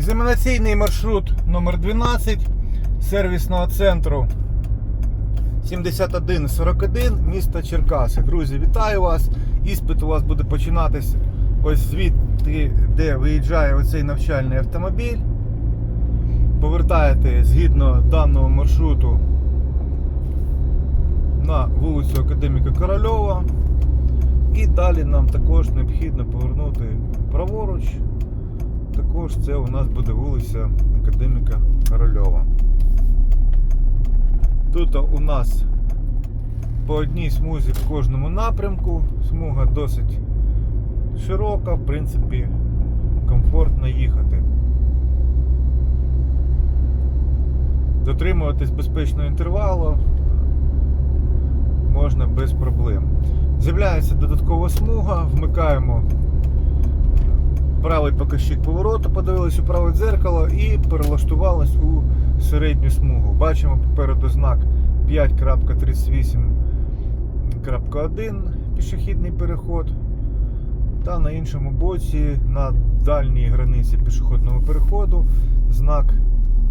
Екзаменаційний маршрут номер 12 сервісного центру 7141 місто Черкаси. Друзі, вітаю вас! Іспит у вас буде починатись ось звідти, де виїжджає оцей навчальний автомобіль. Повертаєте згідно даного маршруту на вулицю Академіка Корольова. І далі нам також необхідно повернути праворуч. Також це у нас буде вулиця Академіка Корольова. Тут у нас по одній смузі в кожному напрямку. Смуга досить широка, в принципі, комфортно їхати. Дотримуватись безпечного інтервалу можна без проблем. З'являється додаткова смуга, вмикаємо правий показчик повороту, подивились у праве дзеркало і перелаштувались у середню смугу. Бачимо попереду знак 5.38.1 пішохідний переход. Та на іншому боці на дальній границі пішохідного переходу знак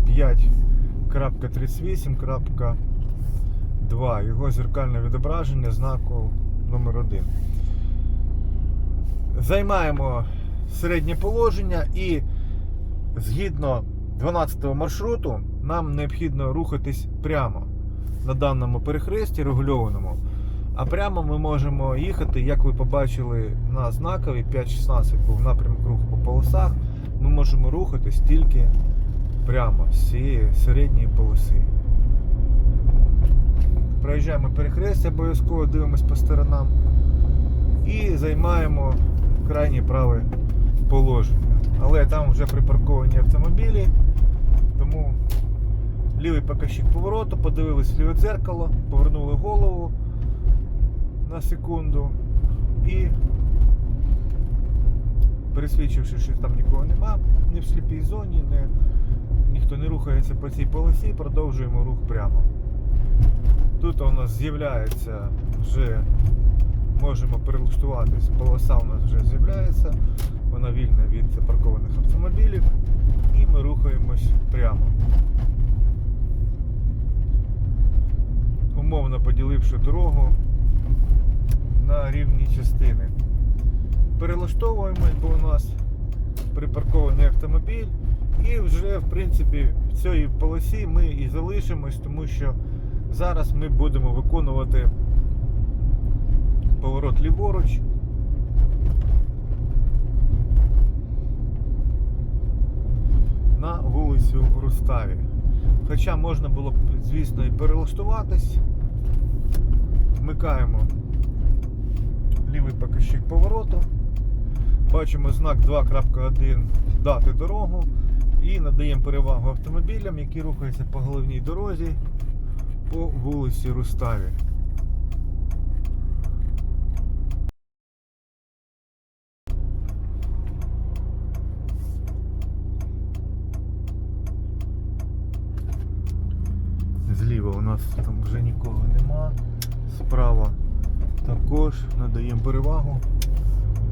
5.38.2. Його зеркальне відображення знаку номер 1 Займаємо середнє положення і згідно 12-го маршруту нам необхідно рухатись прямо на даному перехресті регульованому. А прямо ми можемо їхати, як ви побачили на знакові 5.16 був напрямок руху по полосах. Ми можемо рухатись тільки прямо з цієї середньої полоси. Проїжджаємо перехрестя, обов'язково дивимось по сторонам і займаємо крайнє праве положення. Але там вже припарковані автомобілі, тому лівий показчик повороту, подивились ліве дзеркало, повернули голову на секунду і пересвідчивши, що там нікого нема, ні в сліпій зоні, ні, ніхто не рухається по цій полосі, продовжуємо рух прямо. Тут у нас з'являється вже можемо перелаштуватись, полоса у нас вже з'являється, вона вільна від запаркованих автомобілів і ми рухаємось прямо. Умовно поділивши дорогу на рівні частини. Перелаштовуємось, бо у нас припаркований автомобіль і вже в принципі в цій полосі ми і залишимось, тому що зараз ми будемо виконувати поворот ліворуч. На вулицю Руставі. Хоча можна було б, звісно, і перелаштуватись. Вмикаємо лівий показчик повороту. Бачимо знак 2.1 дати дорогу і надаємо перевагу автомобілям, які рухаються по головній дорозі по вулиці Руставі. Зліва у нас там вже нікого нема. Справа також надаємо перевагу.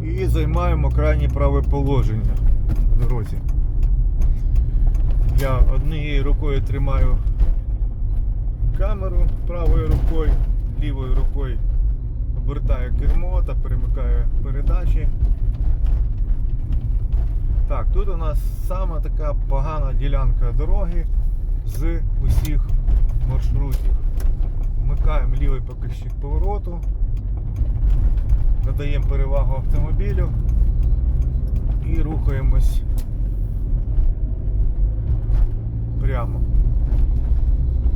І займаємо крайнє праве положення в дорозі. Я однією рукою тримаю камеру правою рукою, лівою рукою обертаю кермо та перемикаю передачі. Так, тут у нас сама така погана ділянка дороги з усіх маршрутів. Вмикаємо лівий показчик повороту, надаємо перевагу автомобілю і рухаємось прямо.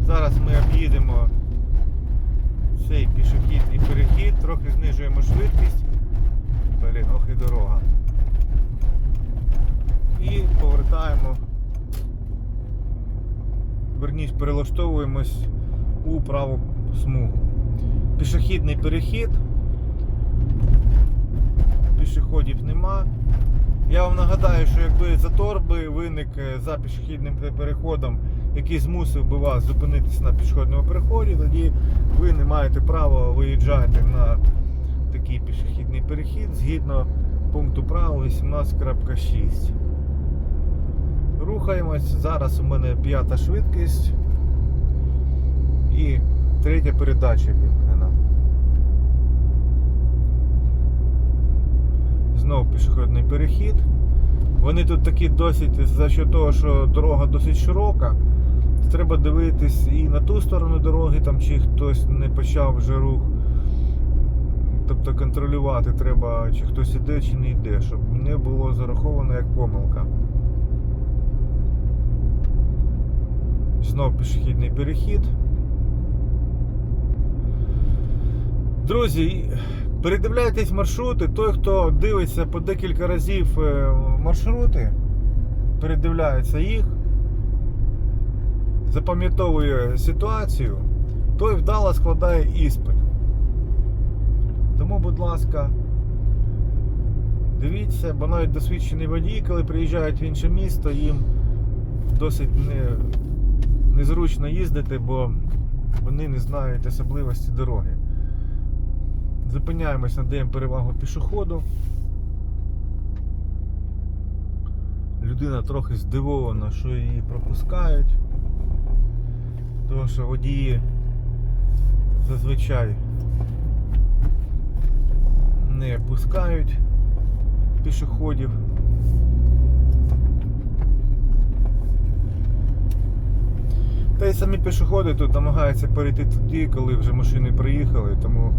Зараз ми об'їдемо цей пішохідний перехід, трохи знижуємо швидкість. Блін, і дорога. І повертаємо верніше перелаштовуємось у праву смугу. Пішохідний перехід. Пішоходів нема. Я вам нагадаю, що якби затор би виник е, за пішохідним переходом, який змусив би вас зупинитися на пішохідному переході, тоді ви не маєте права виїжджати на такий пішохідний перехід згідно пункту правил 18.6. рухаємось. Зараз у мене п'ята швидкість і третя передача вімкнена. Знов пішохідний перехід. Вони тут такі досить за що того, що дорога досить широка. Треба дивитись і на ту сторону дороги, там чи хтось не почав вже рух. Тобто контролювати треба, чи хтось іде, чи не йде, щоб не було зараховано як помилка. Знов пішохідний перехід. Друзі, передивляйтесь маршрути. Той, хто дивиться по декілька разів е, маршрути, передивляється їх, запам'ятовує ситуацію, той вдало складає іспит. Тому, будь ласка, дивіться, бо навіть досвідчені водії, коли приїжджають в інше місто, їм досить не, незручно їздити, бо вони не знають особливості дороги. Зупиняємось, надаємо перевагу пішоходу. Людина трохи здивована, що її пропускають. Тому що водії зазвичай не пускають пішоходів. Та й самі пішоходи тут намагаються перейти тоді, коли вже машини приїхали, тому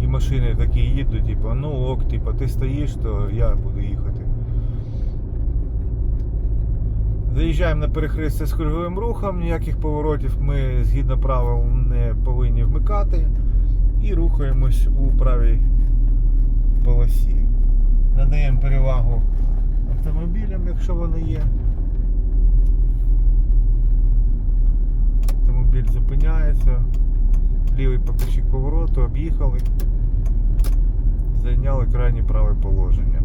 і машини такі їдуть, типу, ну ок, типу, ти стоїш, то я буду їхати. Заїжджаємо на перехрестя з круговим рухом, ніяких поворотів ми згідно правил не повинні вмикати. І рухаємось у правій полосі. Надаємо перевагу автомобілям, якщо вони є. Автомобіль зупиняється, лівий покажчик повороту, об'їхали, зайняли крайнє праве положення.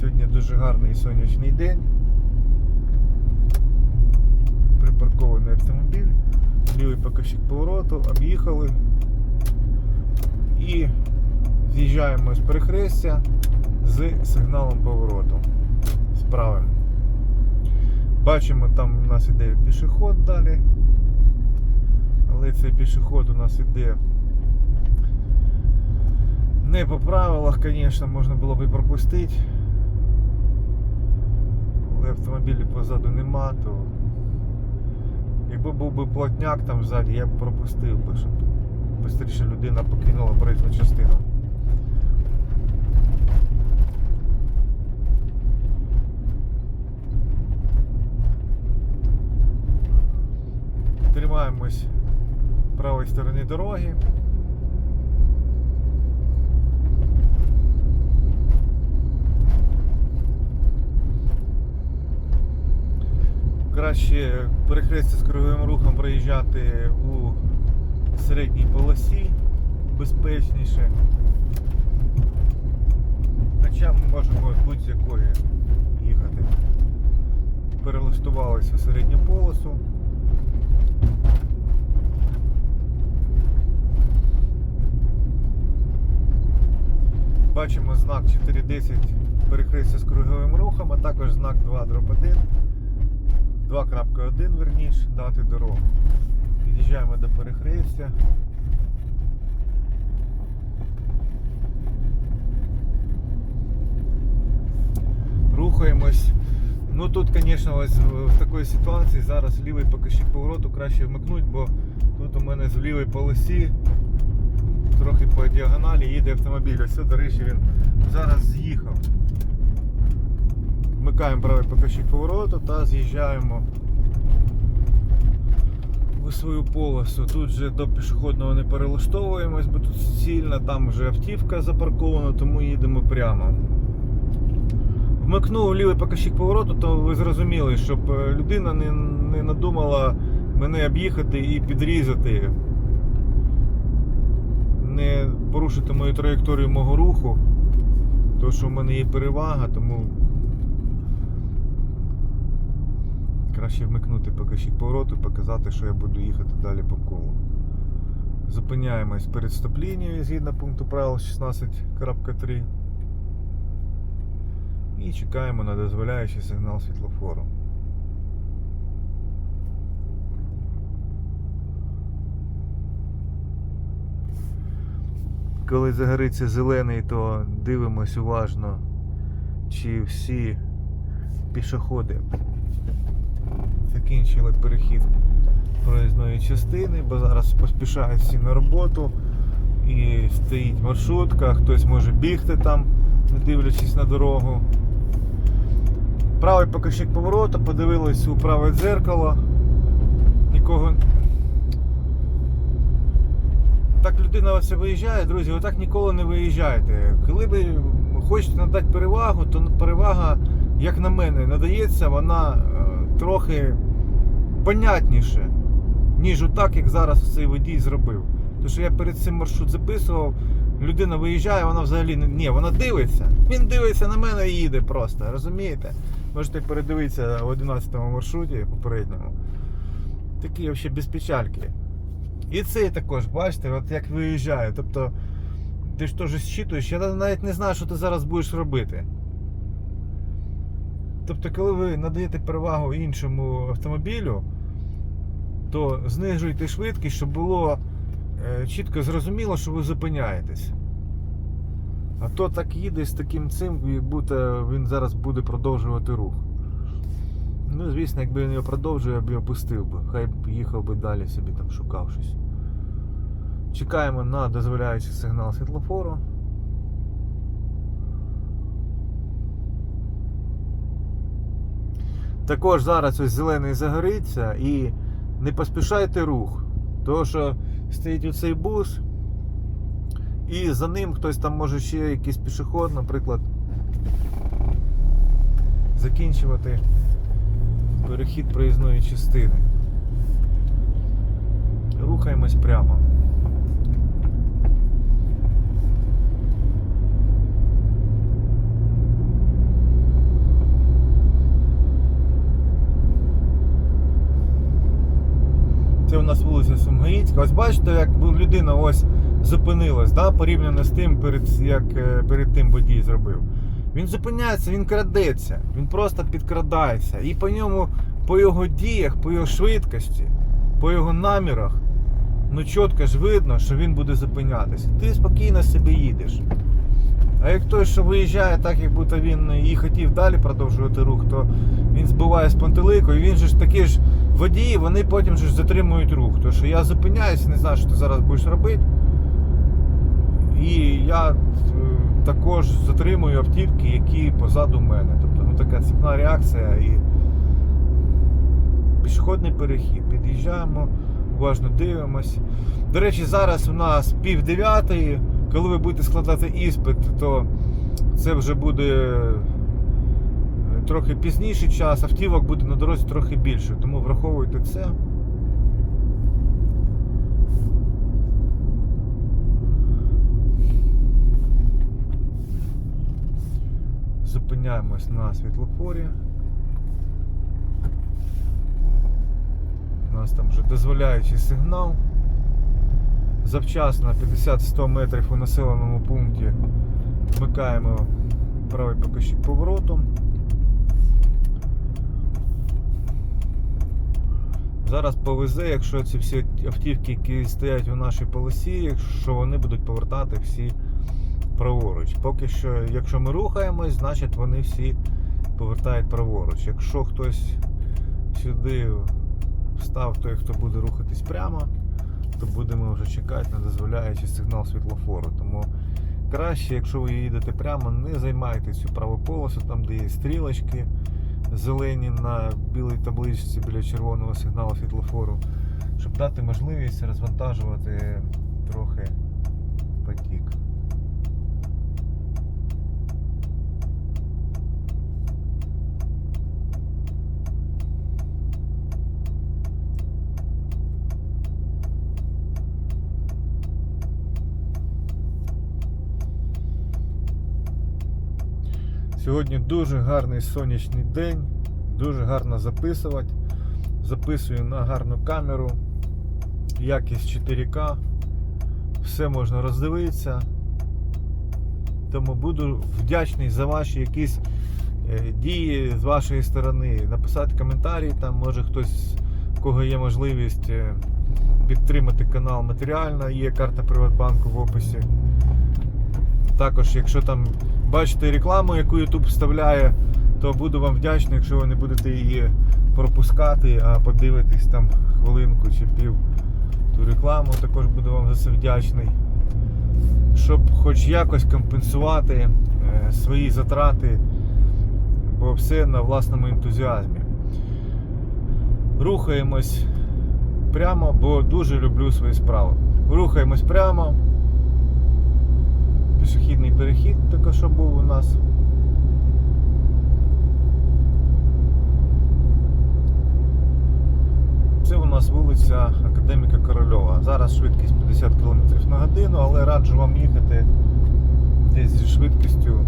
Сьогодні дуже гарний сонячний день. Припаркований автомобіль, лівий покажчик повороту, об'їхали і з'їжджаємо з перехрестя з сигналом повороту з. Бачимо, там у нас іде пішоход далі. Але цей пішоход у нас іде не по правилах, звісно, можна було б і пропустити. Але автомобілів позаду нема, то якби був би плотняк там ззаді, я б пропустив би, щоб швидше людина покинула проїзну частину. Тримаємось правої сторони дороги. Краще перехрестя з круговим рухом проїжджати у середній полосі безпечніше. Хоча ми можемо будь-з якої їхати. Перелаштувалися в середню полосу. Бачимо знак 410 перехрестя з круговим рухом, а також знак 2 дроп 1. 2.1 верніше дати дорогу. Під'їжджаємо до перехрестя. Рухаємось. Ну тут, звісно, ось в такій ситуації зараз лівий покажчик повороту краще вмикнути, бо тут у мене з лівої полосі трохи по діагоналі їде автомобіль. Ось, до речі, він зараз з'їхав. Вмикаємо правий покажчик повороту та з'їжджаємо у свою полосу. Тут вже до пішохідного не перелаштовуємось, бо тут сильно, там вже автівка запаркована, тому їдемо прямо. Вмикнув лівий покажчик повороту, то ви зрозуміли, щоб е, людина не, не надумала мене об'їхати і підрізати, не порушити мою траєкторію мого руху, тому що в мене є перевага, тому краще вмикнути покажчик повороту показати, що я буду їхати далі по колу. Зупиняємось перед стоп-лінією згідно пункту правил 16.3. І чекаємо на дозволяючий сигнал світлофору. Коли загориться зелений, то дивимось уважно, чи всі пішоходи закінчили перехід проїзної частини, бо зараз поспішають всі на роботу і стоїть маршрутка, хтось може бігти там, не дивлячись на дорогу. Правий покажчик повороту, подивились у праве дзеркало. Нікого. Так людина ось виїжджає, друзі, отак ніколи не виїжджайте. Коли ви хочете надати перевагу, то перевага, як на мене, надається, вона е, трохи понятніше, ніж отак, як зараз цей водій зробив. Тому що я перед цим маршрут записував, людина виїжджає, вона взагалі не. Ні, вона дивиться. Він дивиться на мене і їде просто, розумієте? Можете передивитися в 11-му маршруті попередньому. Такі взагалі без печальки. І цей також, бачите, от як виїжджає. Тобто ти ж теж зчитуєш, я навіть не знаю, що ти зараз будеш робити. Тобто, коли ви надаєте перевагу іншому автомобілю, то знижуйте швидкість, щоб було е, чітко зрозуміло, що ви зупиняєтесь. А то так їде з таким цим, будто він зараз буде продовжувати рух. Ну, звісно, якби він його продовжив, я б його пустив би. Хай їхав би далі собі там шукав щось. Чекаємо на дозволяючий сигнал світлофору. Також зараз ось зелений загориться і не поспішайте рух. Тому що стоїть оцей бус, і за ним хтось там може ще якийсь пішоход, наприклад, закінчувати перехід проїзної частини. Рухаємось прямо. Це у нас вулиця Сумгаїцька. Ось бачите, як людина ось зупинилась, да, порівняно з тим, перед, як е, перед тим водій зробив. Він зупиняється, він крадеться, він просто підкрадається. І по ньому, по його діях, по його швидкості, по його намірах, ну чітко ж видно, що він буде зупинятися. Ти спокійно собі їдеш. А як той, що виїжджає так, як будто він і хотів далі продовжувати рух, то він збиває з пантелику, і він же ж такі ж водії, вони потім же ж затримують рух. Тому що я зупиняюся, не знаю, що ти зараз будеш робити. І я е, також затримую автівки, які позаду мене. Тобто ну, така цепна реакція і пішохідний перехід. Під'їжджаємо, уважно дивимось. До речі, зараз у нас пів дев'ятої. Коли ви будете складати іспит, то це вже буде е, трохи пізніший час, автівок буде на дорозі трохи більше, тому враховуйте це. Зупиняємось на світлофорі. У нас там вже дозволяючий сигнал. Завчасно 50-100 метрів у населеному пункті вмикаємо правий покажчик повороту. Зараз повезе, якщо ці всі автівки, які стоять у нашій полосі, що вони будуть повертати всі праворуч. Поки що, якщо ми рухаємось, значить вони всі повертають праворуч. Якщо хтось сюди встав, той, хто буде рухатись прямо, то будемо вже чекати на дозволяючий сигнал світлофору. Тому краще, якщо ви їдете прямо, не займайте цю праву полосу, там де є стрілочки зелені на білій табличці біля червоного сигналу світлофору, щоб дати можливість розвантажувати трохи Сьогодні дуже гарний сонячний день, дуже гарно записувати. Записую на гарну камеру, якість 4К, все можна роздивитися. Тому буду вдячний за ваші якісь е, дії з вашої сторони, написати коментарі, там може хтось, в кого є можливість е, підтримати канал матеріально, є карта Приватбанку в описі. Також, якщо там бачите рекламу, яку YouTube вставляє, то буду вам вдячний, якщо ви не будете її пропускати, а подивитесь там хвилинку чи пів ту рекламу, також буду вам за це вдячний. Щоб хоч якось компенсувати е, свої затрати, бо все на власному ентузіазмі. Рухаємось прямо, бо дуже люблю свої справи. Рухаємось прямо. Пішохідний перехід також що був у нас. Це у нас вулиця Академіка Корольова. Зараз швидкість 50 км на годину, але раджу вам їхати десь зі швидкістю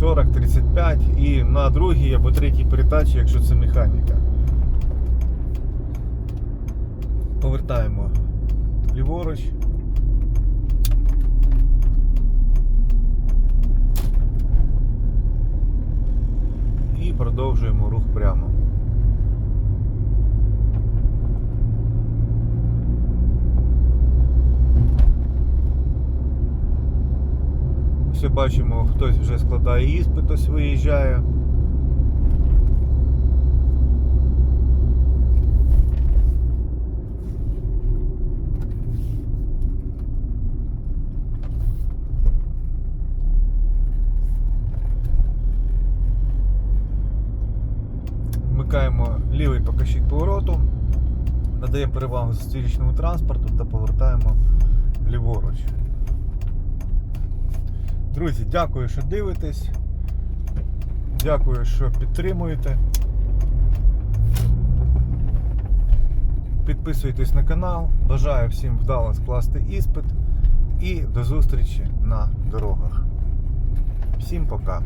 40-35 і на другій або третій передачі, якщо це механіка. Повертаємо ліворуч. І продовжуємо рух прямо. Все бачимо, хтось вже складає іспит, ось виїжджає. Вмикаємо лівий покажчик повороту, надаємо перевагу зустрічному транспорту та повертаємо ліворуч. Друзі, дякую, що дивитесь. Дякую, що підтримуєте. Підписуйтесь на канал. Бажаю всім вдало скласти іспит і до зустрічі на дорогах. Всім пока!